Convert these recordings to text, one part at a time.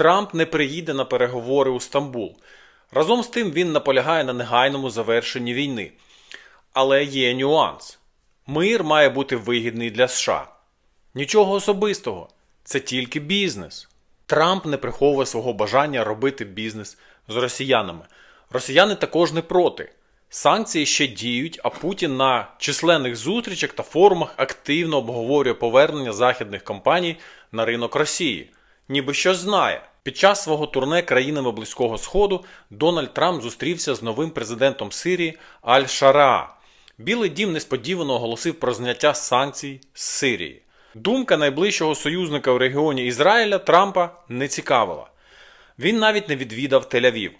Трамп не приїде на переговори у Стамбул. Разом з тим він наполягає на негайному завершенні війни. Але є нюанс: мир має бути вигідний для США. Нічого особистого, це тільки бізнес. Трамп не приховує свого бажання робити бізнес з росіянами. Росіяни також не проти. Санкції ще діють, а Путін на численних зустрічах та форумах активно обговорює повернення західних компаній на ринок Росії. Ніби щось знає. Під час свого турне країнами Близького Сходу Дональд Трамп зустрівся з новим президентом Сирії Аль-Шараа. Білий дім несподівано оголосив про зняття санкцій з Сирії. Думка найближчого союзника в регіоні Ізраїля Трампа не цікавила. Він навіть не відвідав Тель-Авів.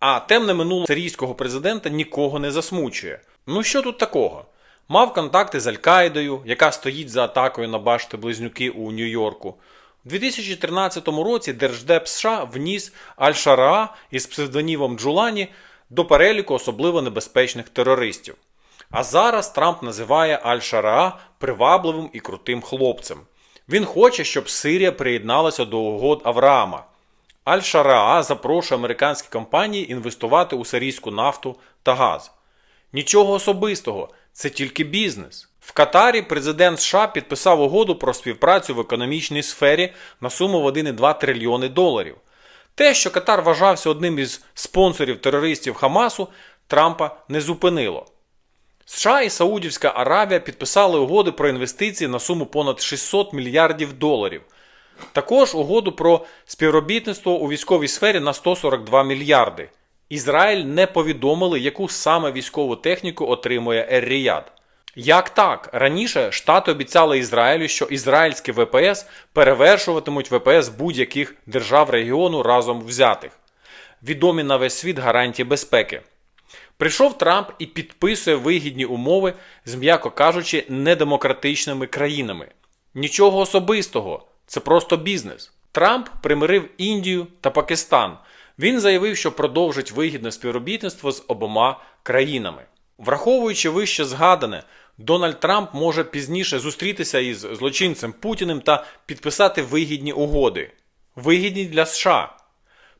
А темне минуле сирійського президента нікого не засмучує. Ну що тут такого? Мав контакти з Аль-Каїдою, яка стоїть за атакою на башти близнюки у Нью-Йорку. У 2013 році Держдеп США вніс Аль-Шараа із псевдонімом Джулані до переліку особливо небезпечних терористів. А зараз Трамп називає Аль-Шараа привабливим і крутим хлопцем. Він хоче, щоб Сирія приєдналася до угод Авраама. Аль-Шараа запрошує американські компанії інвестувати у сирійську нафту та газ. Нічого особистого, це тільки бізнес. В Катарі президент США підписав угоду про співпрацю в економічній сфері на суму в 1,2 трильйони доларів. Те, що Катар вважався одним із спонсорів терористів Хамасу, Трампа не зупинило. США і Саудівська Аравія підписали угоди про інвестиції на суму понад 600 мільярдів доларів. Також угоду про співробітництво у військовій сфері на 142 мільярди. Ізраїль не повідомили, яку саме військову техніку отримує Ер-Ріяд. Як так? Раніше Штати обіцяли Ізраїлю, що ізраїльські ВПС перевершуватимуть ВПС будь-яких держав регіону разом взятих. Відомі на весь світ гарантії безпеки. Прийшов Трамп і підписує вигідні умови з, м'яко кажучи, недемократичними країнами. Нічого особистого, це просто бізнес. Трамп примирив Індію та Пакистан. Він заявив, що продовжить вигідне співробітництво з обома країнами. Враховуючи вище згадане, Дональд Трамп може пізніше зустрітися із злочинцем Путіним та підписати вигідні угоди. Вигідні для США.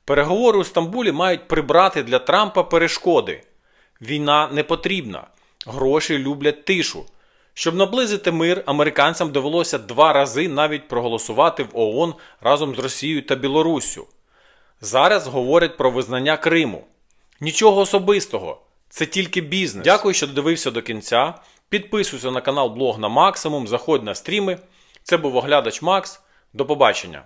Переговори у Стамбулі мають прибрати для Трампа перешкоди. Війна не потрібна. Гроші люблять тишу. Щоб наблизити мир, американцям довелося два рази навіть проголосувати в ООН разом з Росією та Білоруссю. Зараз говорять про визнання Криму. Нічого особистого, це тільки бізнес. Дякую, що додивився до кінця. Підписуйся на канал Блог на Максимум, заходь на стріми. Це був оглядач Макс. До побачення.